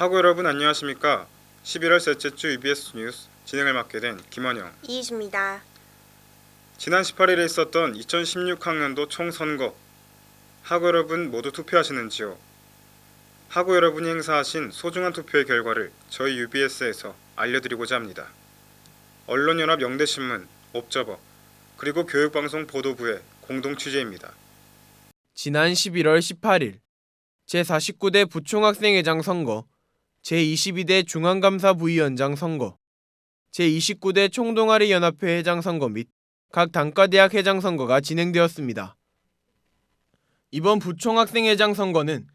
하고 여러분 안녕하십니까? 11월 셋째 주 EBS 뉴스 진행을 맡게 된 김원영. 이희주입니다. 지난 18일에 있었던 2016학년도 총선거 하고 여러분 모두 투표하시는지요? 하고 여러분이 행사하신 소중한 투표의 결과를 저희 UBS에서 알려드리고자 합니다. 언론연합 영대신문, 옵저버, 그리고 교육방송 보도부의 공동 취재입니다. 지난 11월 18일 제49대 부총학생회장 선거, 제22대 중앙감사 부위원장 선거, 제29대 총동아리 연합회 회장 선거 및 각 단과대학 회장 선거가 진행되었습니다. 이번 부총학생 회장 선거는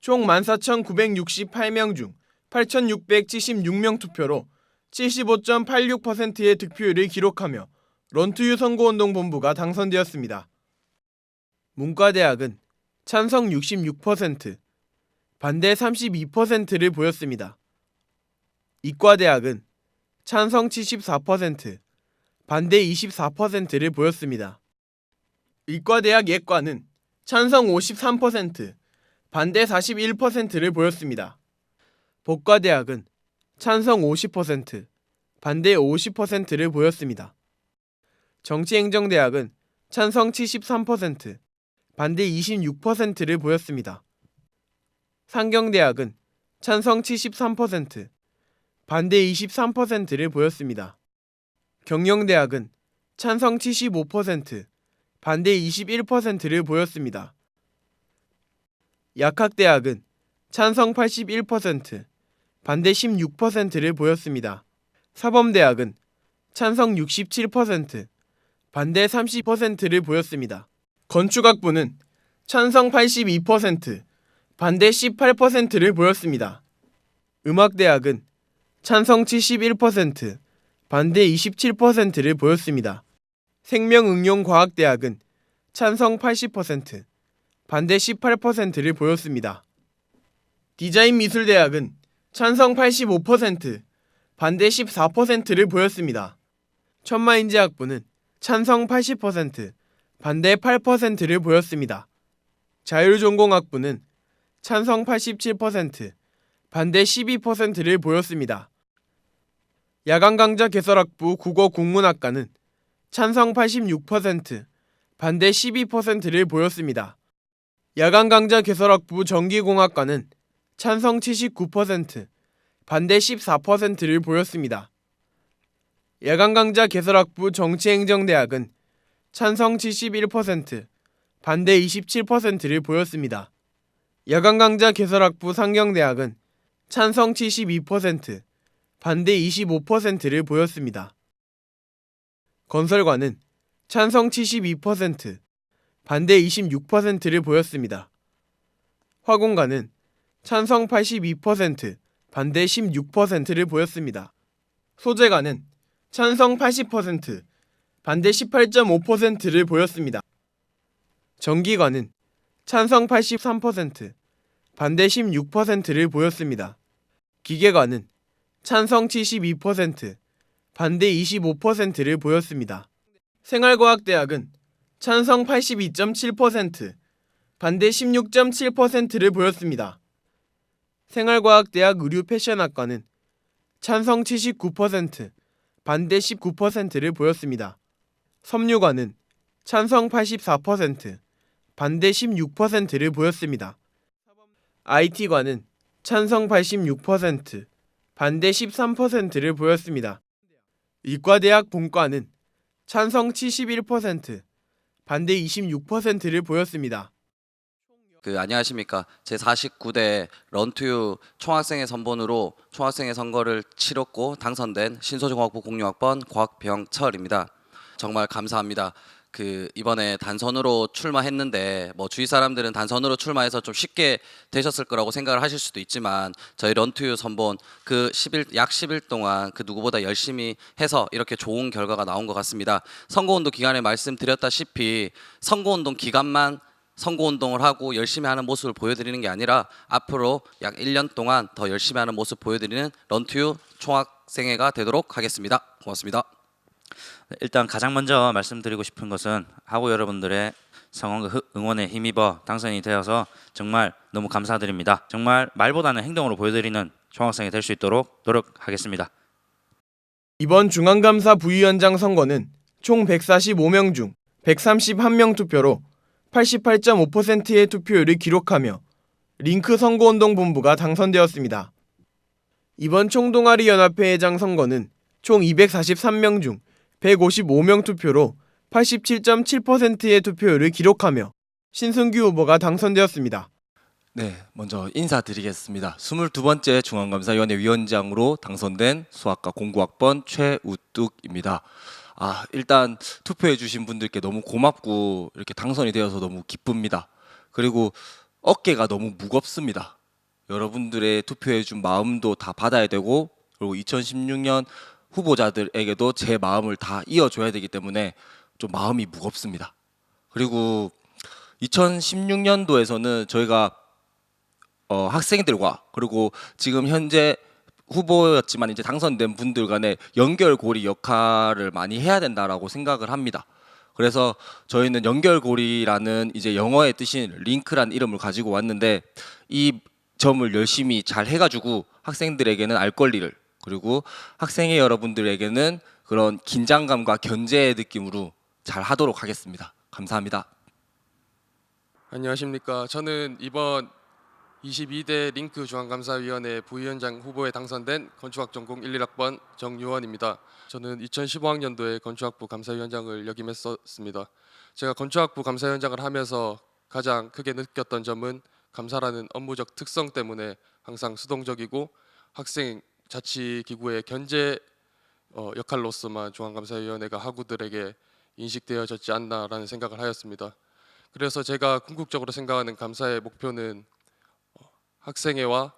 총 14,968명 중 8,676명 투표로 75.86%의 득표율을 기록하며 런투유 선거운동본부가 당선되었습니다. 문과대학은 찬성 66%, 반대 32%를 보였습니다. 이과대학은 찬성 74%, 반대 24%를 보였습니다. 이과대학 예과는 찬성 53%, 반대 41%를 보였습니다. 법과대학은 찬성 50%, 반대 50%를 보였습니다. 정치행정대학은 찬성 73%, 반대 26%를 보였습니다. 상경대학은 찬성 73%, 반대 23%를 보였습니다. 경영대학은 찬성 75%, 반대 21%를 보였습니다. 약학대학은 찬성 81%, 반대 16%를 보였습니다. 사범대학은 찬성 67%, 반대 30%를 보였습니다. 건축학부는 찬성 82%, 반대 18%를 보였습니다. 음악대학은 찬성 71%, 반대 27%를 보였습니다. 생명응용과학대학은 찬성 80%, 반대 18%를 보였습니다. 디자인미술대학은 찬성 85%, 반대 14%를 보였습니다. 천마인지학부는 찬성 80%, 반대 8%를 보였습니다. 자율전공학부는 찬성 87%, 반대 12%를 보였습니다. 야간강좌 개설학부 국어 국문학과는 찬성 86%, 반대 12%를 보였습니다. 야간강좌 개설학부 전기공학과는 찬성 79%, 반대 14%를 보였습니다. 야간강좌 개설학부 정치행정대학은 찬성 71%, 반대 27%를 보였습니다. 야간 강좌 개설학부 상경대학은 찬성 72%, 반대 25%를 보였습니다. 건설과는 찬성 72%, 반대 26%를 보였습니다. 화공과는 찬성 82%, 반대 16%를 보였습니다. 소재과는 찬성 80%, 반대 18.5%를 보였습니다. 전기관은 찬성 83%, 반대 16%를 보였습니다. 기계관은 찬성 72%, 반대 25%를 보였습니다. 생활과학대학은 찬성 82.7%, 반대 16.7%를 보였습니다. 생활과학대학 의류 패션학과는 찬성 79%, 반대 19%를 보였습니다. 섬유관은 찬성 84%, 반대 16%를 보였습니다. IT관은 찬성 86%, 반대 13%를 보였습니다. 이과대학 본과는 찬성 71%, 반대 26%를 보였습니다. 그 안녕하십니까 제 49대 런투유 총학생회 선본으로 총학생회 선거를 치렀고 당선된 신소중학부 공유학번 곽병철입니다. 정말 감사합니다. 그 이번에 단선으로 출마했는데 뭐 주위 사람들은 단선으로 출마해서 좀 쉽게 되셨을 거라고 생각을 하실 수도 있지만 저희 런투유 선본 그 10일 약 10일 동안 그 누구보다 열심히 해서 이렇게 좋은 결과가 나온 것 같습니다. 선거운동 기간에 말씀드렸다시피 선거운동 기간만 선거운동을 하고 열심히 하는 모습을 보여드리는 게 아니라 앞으로 약 1년 동안 더 열심히 하는 모습 보여드리는 런투유 총학생회가 되도록 하겠습니다. 고맙습니다. 네, 일단 가장 먼저 말씀드리고 싶은 것은 하고 여러분들의 성원 그 응원에 힘입어 당선이 되어서 정말 너무 감사드립니다. 정말 말보다는 행동으로 보여드리는 총학생이 될 수 있도록 노력하겠습니다. 이번 중앙감사 부위원장 선거는 총 145명 중 131명 투표로 88.5%의 투표율을 기록하며 링크 선거운동 본부가 당선되었습니다. 이번 총동아리 연합회 회장 선거는 총 243명 중 155명 투표로 87.7%의 투표율을 기록하며 신승규 후보가 당선되었습니다. 네, 먼저 인사드리겠습니다. 22번째 중앙감사위원회 위원장으로 당선된 수학과 공구학번 최우뚝입니다. 아, 일단 투표해 주신 분들께 너무 고맙고 이렇게 당선이 되어서 너무 기쁩니다. 그리고 어깨가 너무 무겁습니다. 여러분들의 투표해 준 마음도 다 받아야 되고 그리고 2016년 후보자들에게도 제 마음을 다 이어줘야 되기 때문에 좀 마음이 무겁습니다. 그리고 2016년도에서는 저희가 어, 학생들과 그리고 지금 현재 후보였지만 이제 당선된 분들 간의 연결고리 역할을 많이 해야 된다라고 생각을 합니다. 그래서 저희는 연결고리라는 이제 영어의 뜻인 링크란 이름을 가지고 왔는데 이 점을 열심히 잘 해가지고 학생들에게는 알 권리를 그리고 학생의 여러분들에게는 그런 긴장감과 견제의 느낌으로 잘 하도록 하겠습니다. 감사합니다. 안녕하십니까. 저는 이번 22대 링크 중앙감사위원회 부위원장 후보에 당선된 건축학 전공 11학번 정유원입니다. 저는 2015학년도에 건축학부 감사위원장을 역임했었습니다. 제가 건축학부 감사위원장을 하면서 가장 크게 느꼈던 점은 감사라는 업무적 특성 때문에 항상 수동적이고 학생 자치 기구의 견제 어, 역할로서만 중앙감사위원회가 학우들에게 인식되어졌지 않나라는 생각을 하였습니다. 그래서 제가 궁극적으로 생각하는 감사의 목표는 어, 학생회와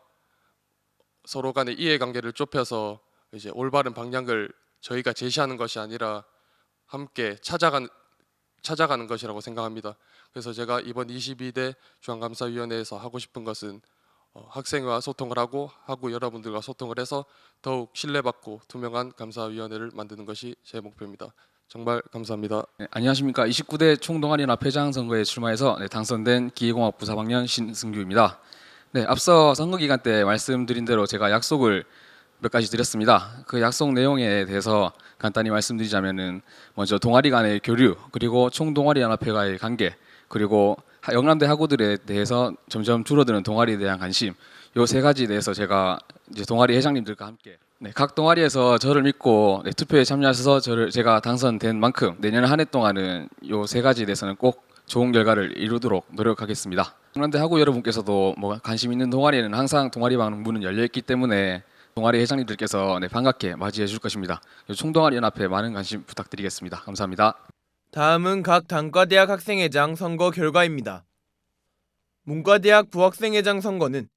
서로 간의 이해관계를 좁혀서 이제 올바른 방향을 저희가 제시하는 것이 아니라 함께 찾아가는 찾아가는 것이라고 생각합니다. 그래서 제가 이번 22대 중앙감사위원회에서 하고 싶은 것은 어, 학생회와 소통을 하고 하고 여러분들과 소통을 해서 더욱 신뢰받고 투명한 감사위원회를 만드는 것이 제 목표입니다. 정말 감사합니다. 네, 안녕하십니까. 29대 총동아리연합 회장 선거에 출마해서 네, 당선된 기계공학부 4학년 신승규입니다. 네, 앞서 선거 기간 때 말씀드린 대로 제가 약속을 몇 가지 드렸습니다. 그 약속 내용에 대해서 간단히 말씀드리자면은 먼저 동아리 간의 교류, 그리고 총동아리 연합회와의 관계, 그리고 하- 영남대 학우들에 대해서 점점 줄어드는 동아리에 대한 관심, 요 세 가지에 대해서 제가 이제 동아리 회장님들과 함께 네, 각 동아리에서 저를 믿고 네, 투표에 참여하셔서 저를 제가 당선된 만큼 내년 한 해 동안은 요 세 가지에 대해서는 꼭 좋은 결과를 이루도록 노력하겠습니다. 그런데 하고 여러분께서도 뭐 관심 있는 동아리에는 항상 동아리방 문은 열려 있기 때문에 동아리 회장님들께서 네, 반갑게 맞이해 줄 것입니다. 요 총동아리 연합회 많은 관심 부탁드리겠습니다. 감사합니다. 다음은 각 단과대학 학생회장 선거 결과입니다. 문과대학 부학생회장 선거는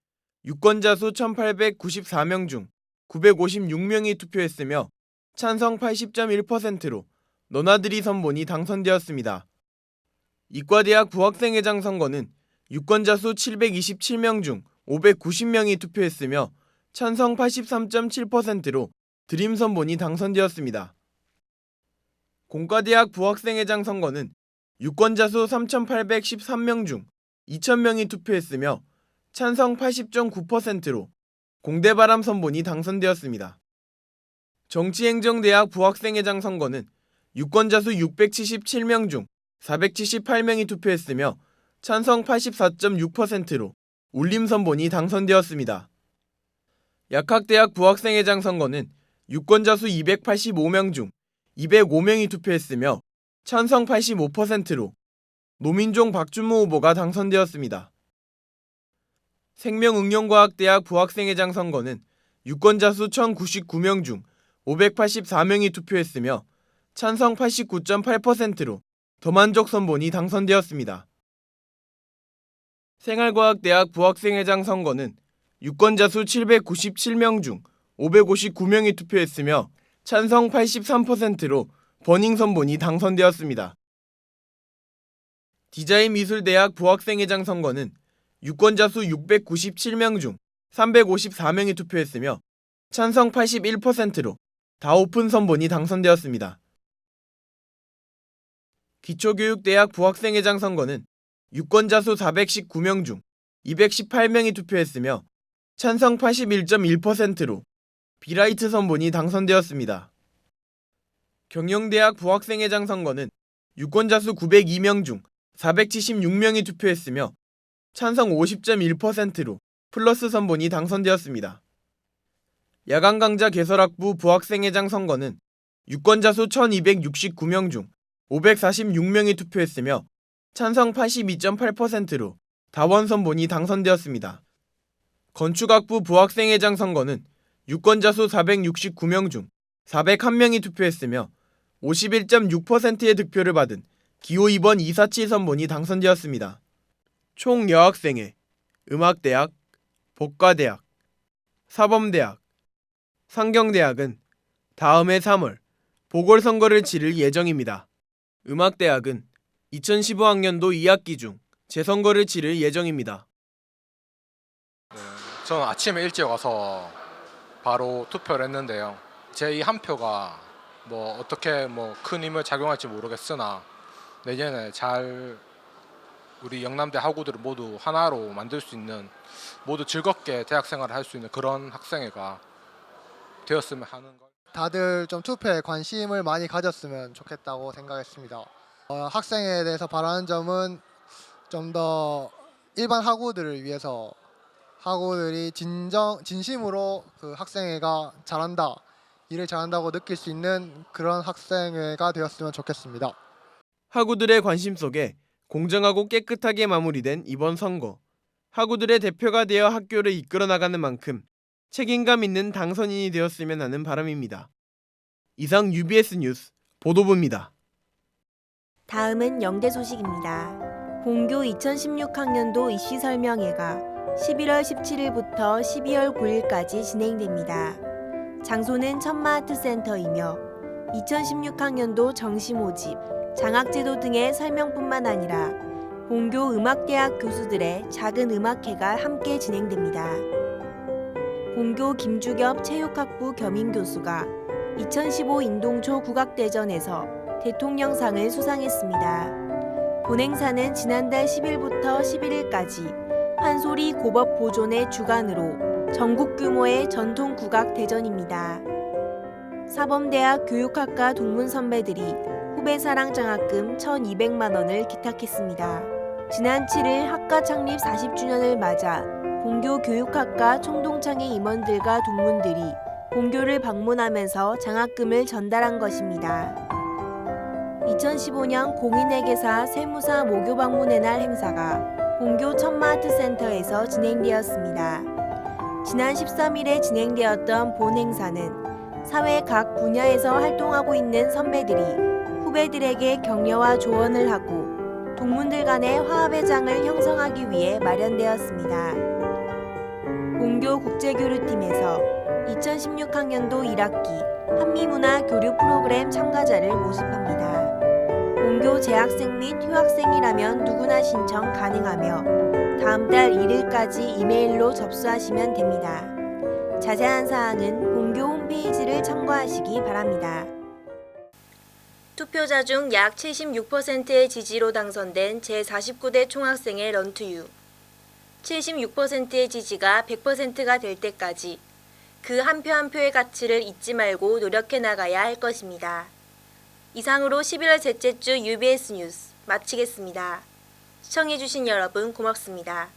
유권자 수 1894명 중 956명이 투표했으며 찬성 80.1%로 너나들이 선본이 당선되었습니다. 이과대학 부학생회장 선거는 유권자 수 727명 중 590명이 투표했으며 찬성 83.7%로 드림 선본이 당선되었습니다. 공과대학 부학생회장 선거는 유권자 수 3,813명 중 2,000명이 투표했으며 찬성 80.9%로 공대바람 선본이 당선되었습니다. 정치행정대학 부학생회장 선거는 유권자 수 677명 중 478명이 투표했으며 찬성 84.6%로 울림 선본이 당선되었습니다. 약학대학 부학생회장 선거는 유권자 수 285명 중 205명이 투표했으며 찬성 85%로 노민종 박준모 후보가 당선되었습니다. 생명응용과학대학 부학생회장 선거는 유권자 수 1099명 중 584명이 투표했으며 찬성 89.8%로 더만족 선본이 당선되었습니다. 생활과학대학 부학생회장 선거는 유권자 수 797명 중 559명이 투표했으며 찬성 83%로 버닝 선본이 당선되었습니다. 디자인 미술대학 부학생회장 선거는 유권자 수 697명 중 354명이 투표했으며 찬성 81%로 다오픈 선본이 당선되었습니다. 기초교육대학 부학생회장 선거는 유권자 수 419명 중 218명이 투표했으며 찬성 81.1%로 비라이트 선본이 당선되었습니다. 경영대학 부학생회장 선거는 유권자 수 902명 중 476명이 투표했으며 찬성 50.1%로 플러스 선본이 당선되었습니다. 야간 강좌 개설학부 부학생회장 선거는 유권자 수 1269명 중 546명이 투표했으며 찬성 82.8%로 다원 선본이 당선되었습니다. 건축학부 부학생회장 선거는 유권자 수 469명 중 401명이 투표했으며 51.6%의 득표를 받은 기호 2번 247 선본이 당선되었습니다. 총 여학생회, 음악대학, 복과대학, 사범대학, 상경대학은 다음해 3월 보궐선거를 치를 예정입니다. 음악대학은 2015학년도 2학기 중 재선거를 치를 예정입니다. 저는 아침에 일찍 와서 바로 투표를 했는데요. 제 이 한 표가 뭐 어떻게 뭐 큰 힘을 작용할지 모르겠으나 내년에 잘 우리 영남대 학우들을 모두 하나로 만들 수 있는 모두 즐겁게 대학 생활을 할 수 있는 그런 학생회가 되었으면 하는 걸. 다들 좀 투표에 관심을 많이 가졌으면 좋겠다고 생각했습니다. 어, 학생에 대해서 바라는 점은 좀 더 일반 학우들을 위해서 학우들이 진정 진심으로 그 학생회가 잘한다 일을 잘한다고 느낄 수 있는 그런 학생회가 되었으면 좋겠습니다. 학우들의 관심 속에 공정하고 깨끗하게 마무리된 이번 선거. 학우들의 대표가 되어 학교를 이끌어 나가는 만큼 책임감 있는 당선인이 되었으면 하는 바람입니다. 이상 UBS 뉴스 보도부입니다. 다음은 영대 소식입니다. 본교 2016학년도 입시 설명회가 11월 17일부터 12월 9일까지 진행됩니다. 장소는 천마아트센터이며 2016학년도 정시 모집, 장학제도 등의 설명뿐만 아니라 본교 음악대학 교수들의 작은 음악회가 함께 진행됩니다. 본교 김주겹 체육학부 겸임교수가 2015 인동초 국악대전에서 대통령상을 수상했습니다. 본행사는 지난달 10일부터 11일까지 한소리 고법 보존의 주관으로 전국 규모의 전통 국악 대전입니다. 사범대학 교육학과 동문 선배들이 후배 사랑 장학금 1,200만 원을 기탁했습니다. 지난 7일 학과 창립 40주년을 맞아 본교 교육학과 총동창회 임원들과 동문들이 본교를 방문하면서 장학금을 전달한 것입니다. 2015년 공인회계사 세무사 모교 방문의 날 행사가 본교 천마아트센터에서 진행되었습니다. 지난 13일에 진행되었던 본 행사는 사회 각 분야에서 활동하고 있는 선배들이 후배들에게 격려와 조언을 하고 동문들 간의 화합의 장을 형성하기 위해 마련되었습니다. 본교 국제교류팀에서 2016학년도 1학기 한미문화 교류 프로그램 참가자를 모집합니다. 본교 재학생 및 휴학생이라면 누구나 신청 가능하며 다음 달 1일까지 이메일로 접수하시면 됩니다. 자세한 사항은 본교 홈페이지를 참고하시기 바랍니다. 투표자 중 약 76%의 지지로 당선된 제49대 총학생의 런투유. 76%의 지지가 100%가 될 때까지 그 한 표한 표의 가치를 잊지 말고 노력해 나가야 할 것입니다. 이상으로 11월 셋째 주 UBS 뉴스 마치겠습니다. 시청해주신 여러분 고맙습니다.